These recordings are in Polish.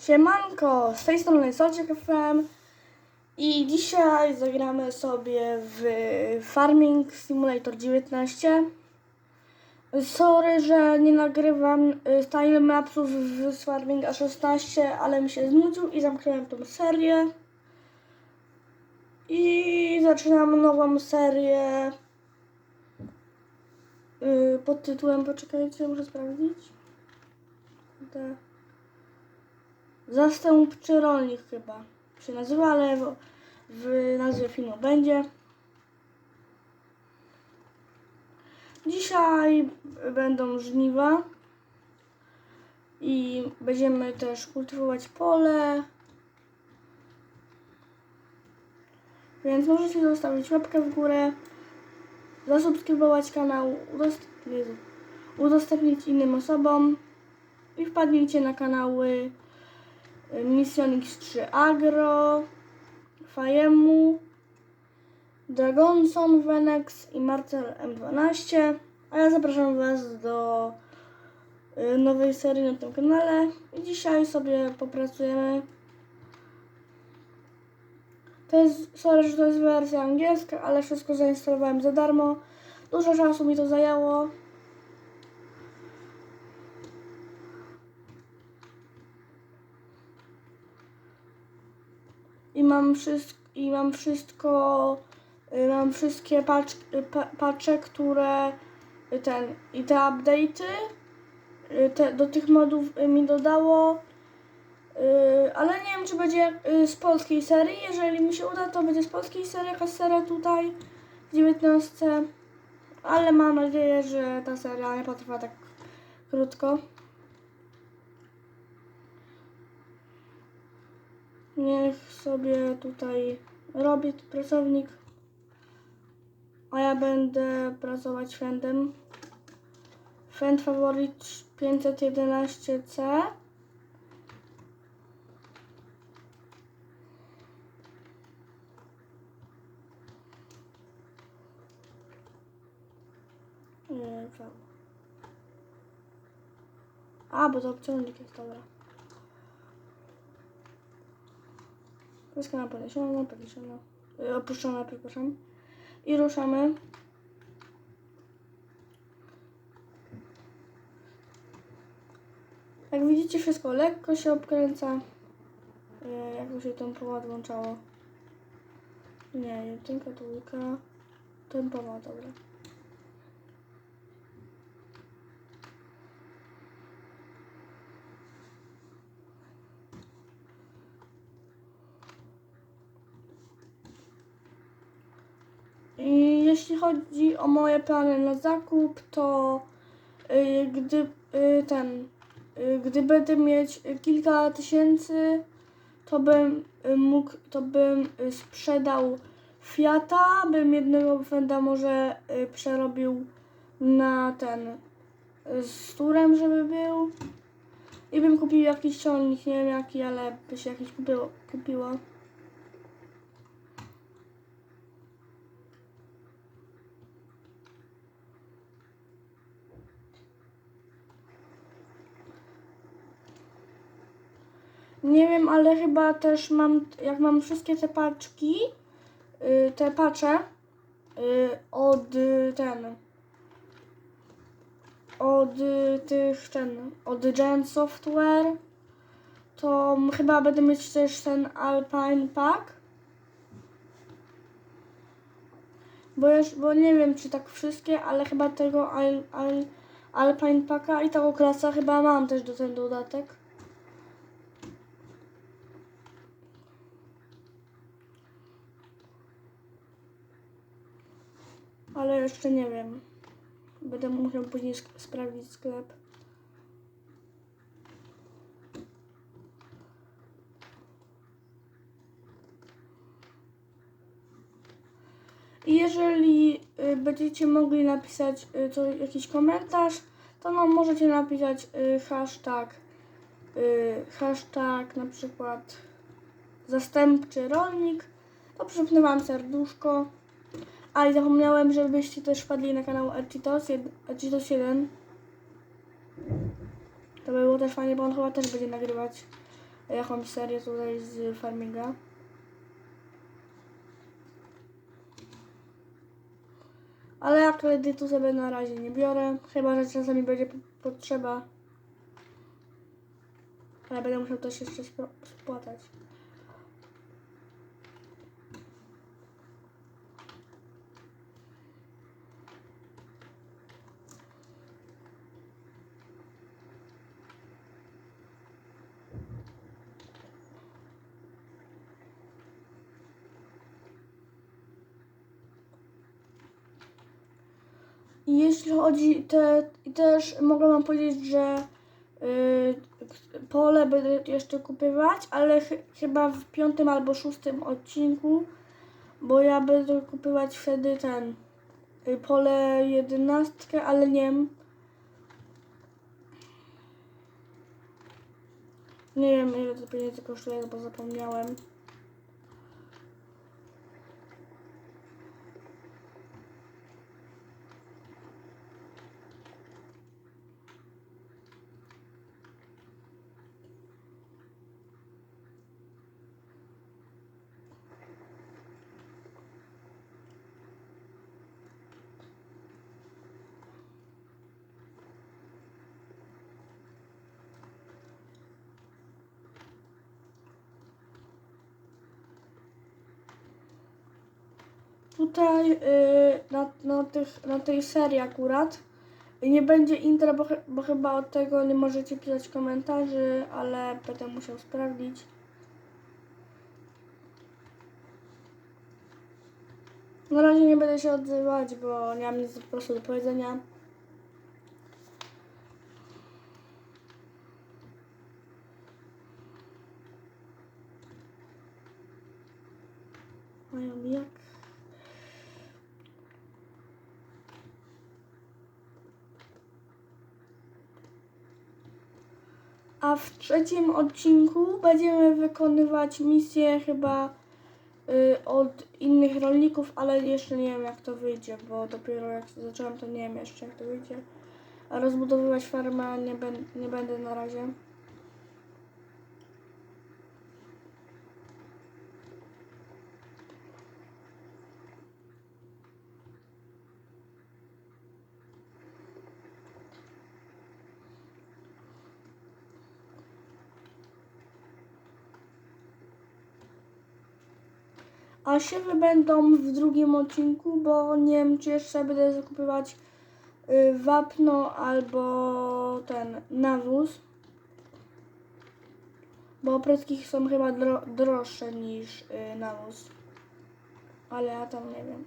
Siemanko, z tej strony Soczek FM i dzisiaj zagramy sobie w Farming Simulator 19. Sorry, że nie nagrywam y, timelapsów z Farminga 16, ale mi się znudził i zamknąłem tą serię. I zaczynam nową serię y, pod tytułem, poczekajcie, muszę sprawdzić. Zastępczy rolnik chyba. Się nazywa, ale w, w nazwie filmu będzie. Dzisiaj będą żniwa. I będziemy też kultywować pole. Więc możecie zostawić łapkę w górę, zasubskrybować kanał, udostępnić innym osobom. I wpadnijcie na kanały Mission X3 Agro, Fajemu, Dragonson, Venex i Marcel M12. A ja zapraszam Was do y, nowej serii na tym kanale. I dzisiaj sobie popracujemy. To jest, sorry, że to jest wersja angielska, ale wszystko zainstalowałem za darmo. Dużo czasu mi to zajęło. I mam wszystko, i mam wszystko, mam wszystkie patch, y, pa, patche, które y, ten, i te update'y y, te, do tych modów mi dodało, ale nie wiem, czy będzie z polskiej serii, jeżeli mi się uda, to będzie z polskiej serii, jakaś seria tutaj w 19, ale mam nadzieję, że ta seria nie potrwa tak krótko. Niech sobie tutaj robi pracownik, a ja będę pracować fendem. Fend faworit 511C. Nie, prawo. A, bo to obciążnik jest dobra. Wyskana podniesiona, podniesiona, y, opuszczona, przepraszam. I ruszamy. Jak widzicie, wszystko lekko się obkręca. Y, Jak to się tempo włączało? Nie, jedynka, dwójka. Tempowa, dobra. I jeśli chodzi o moje plany na zakup, to y, gdy y, ten, y, gdy będę mieć kilka tysięcy, to bym mógł, to bym sprzedał Fiata, bym jednego Fenda może przerobił na ten z turem, żeby był. I bym kupił jakiś ciągnik, nie wiem jaki, ale by się jakiś kupiło. kupiło. Nie wiem, ale chyba też mam, jak mam wszystkie te paczki, y, te pacze y, od y, ten, od y, tych ten, od Giant Software, to chyba będę mieć też ten Alpine Pack. Bo, już, bo nie wiem, czy tak wszystkie, ale chyba tego Al, Al, Alpine Packa i tego klasa chyba mam też do ten dodatek. Ale jeszcze nie wiem. Będę musiał później sprawdzić sklep. Jeżeli y, będziecie mogli napisać y, co, jakiś komentarz, to no, możecie napisać y, hashtag, hashtag na przykład zastępczy rolnik, to przypnę wam serduszko. A i zapomniałem, żebyście też wpadli na kanał Ercitos 1. To by było też fajnie, bo on chyba też będzie nagrywać jakąś serię tutaj z farminga. Ale ja kredytu sobie na razie nie biorę, chyba że czasami będzie potrzeba. Ale będę musiał też jeszcze spro- I jeśli chodzi te, też mogę wam powiedzieć, że y, pole będę jeszcze kupywać, ale ch chyba w piątym albo szóstym odcinku, bo ja będę kupywać wtedy ten y, pole jedenastkę, ale nie wiem. Nie wiem ile to pieniędzy kosztuje, bo zapomniałem. Tutaj y, na, na, tych, na tej serii akurat nie będzie intro, bo, bo chyba od tego nie możecie pisać komentarzy, ale będę musiał sprawdzić. Na razie nie będę się odzywać, bo nie mam nic po prostu do powiedzenia. Mają jak? A w trzecim odcinku będziemy wykonywać misje chyba y, od innych rolników, ale jeszcze nie wiem jak to wyjdzie, bo dopiero jak zacząłem to nie wiem jeszcze jak to wyjdzie. A rozbudowywać farmę nie, nie będę na razie. A siewy będą w drugim odcinku, bo nie wiem czy jeszcze będę zakupywać y, wapno albo ten nawóz. Bo opryski są chyba dro droższe niż y, nawóz. Ale ja tam nie wiem.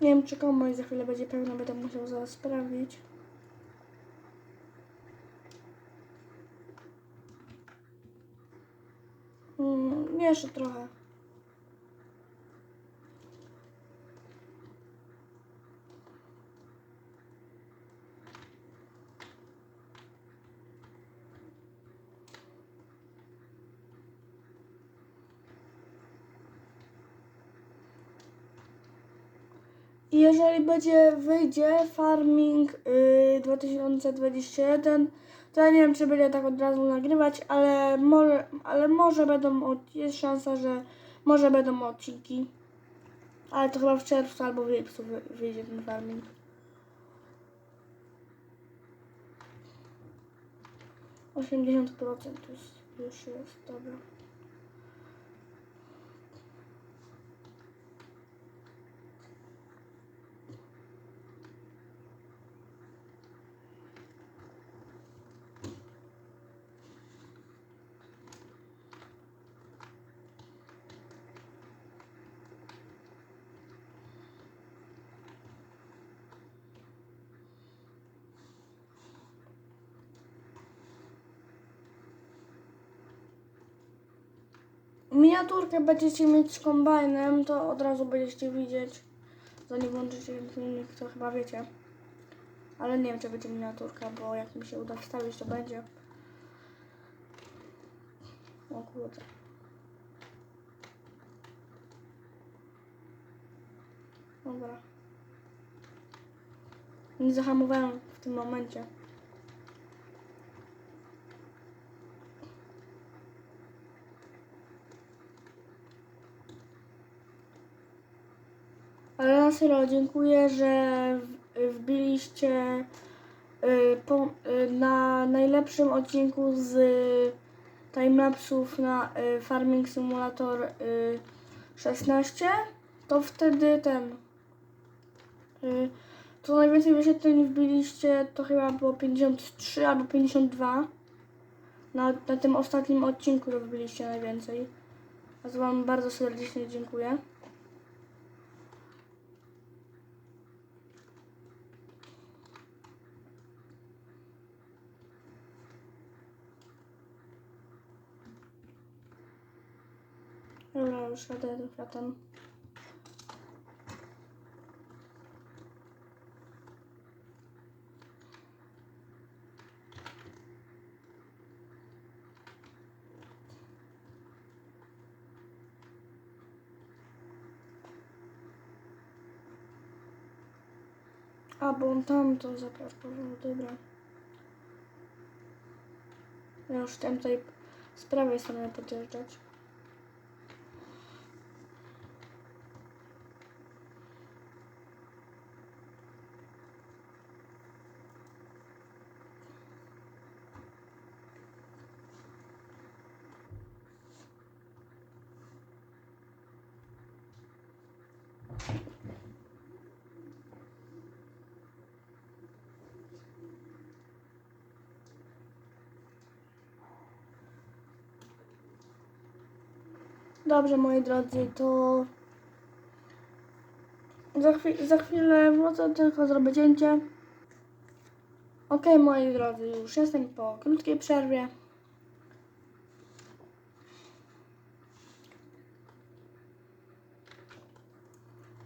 Nie wiem czy komuś za chwilę będzie pełno, będę musiał zaraz sprawdzić. Mm, jeszcze trochę. Jeżeli będzie wyjdzie Farming y, 2021, to ja nie wiem, czy będzie tak od razu nagrywać, ale może, ale może będą, jest szansa, że może będą odcinki. Ale to chyba w czerwcu albo w lipcu wy- wyjdzie ten Farming. Osiemdziesiąt procent już jest, dobra. Miniaturkę będziecie mieć z kombajnem, to od razu będziecie widzieć. Zanim włączycie filmik, to chyba wiecie. Ale nie wiem, czy będzie miniaturka, bo jak mi się uda wstawić, to będzie. O kurde. Dobra. Nie zahamowałem w tym momencie. Ale na serio dziękuję, że wbiliście y, y, na najlepszym odcinku z timelapsów na y, Farming Simulator y, 16. To wtedy ten. Y, to najwięcej wyświetleń wbiliście, to chyba było 53 albo 52. Na, na tym ostatnim odcinku to wbiliście najwięcej. A to Wam bardzo serdecznie dziękuję. Jadę tym kwiatem. A, bo on tam to zaparkował, dobra. Ja już chciałem tutaj z prawej strony podjeżdżać. Dobrze, moi drodzy, to za, za chwilę wrócę, tylko zrobię cięcie. Ok, moi drodzy, już jestem po krótkiej przerwie.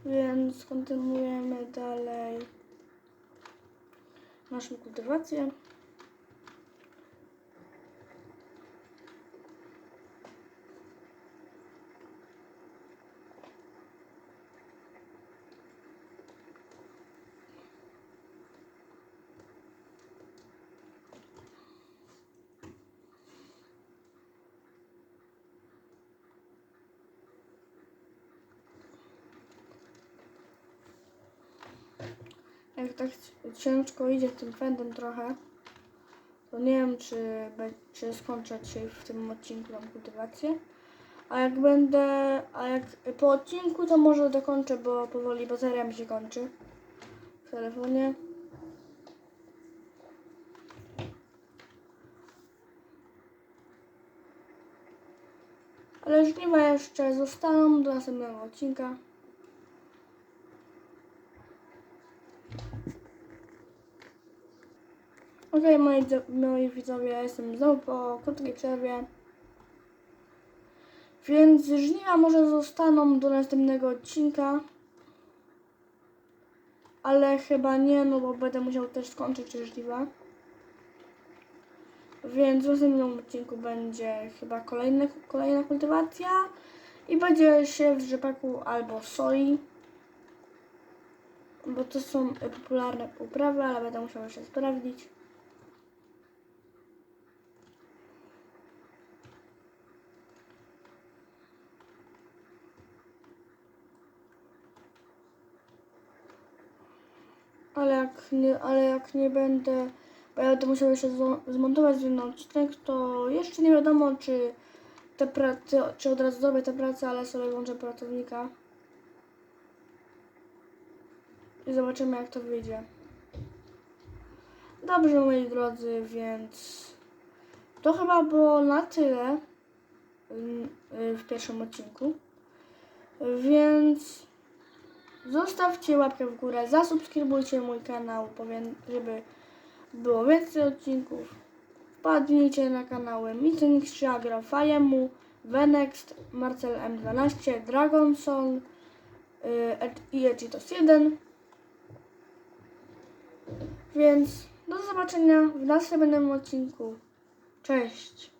Więc kontynuujemy dalej naszą kultywację. Jak tak ciężko idzie tym pędem trochę, to nie wiem, czy, czy skończę dzisiaj w tym odcinku tam kultywację. A jak będę, a jak po odcinku, to może dokończę, bo powoli bateria mi się kończy w telefonie. Ale żniwa jeszcze zostaną do następnego odcinka. Okej, moi, moi widzowie, ja jestem znowu po krótkiej przerwie. Więc żniwa może zostaną do następnego odcinka. Ale chyba nie, no bo będę musiał też skończyć żniwa. Więc w następnym odcinku będzie chyba kolejny, kolejna kultywacja. I będzie się w rzepaku albo soi. Bo to są popularne uprawy, ale będę musiał jeszcze sprawdzić. Ale jak nie, ale jak nie będę, bo ja będę musiał jeszcze zmo- zmontować jeden odcinek, to jeszcze nie wiadomo, czy te prace, czy od razu zrobię tę pracę, ale sobie włączę pracownika. I zobaczymy, jak to wyjdzie. Dobrze, moi drodzy, więc to chyba było na tyle ym, y, w pierwszym odcinku. Więc Zostawcie łapkę w górę, zasubskrybujcie mój kanał, żeby było więcej odcinków. Wpadnijcie na kanały Micronik Agro, Fajemu, Venext, Marcel M12, Dragonson y, i Echitos 1. Więc do zobaczenia w następnym odcinku. Cześć!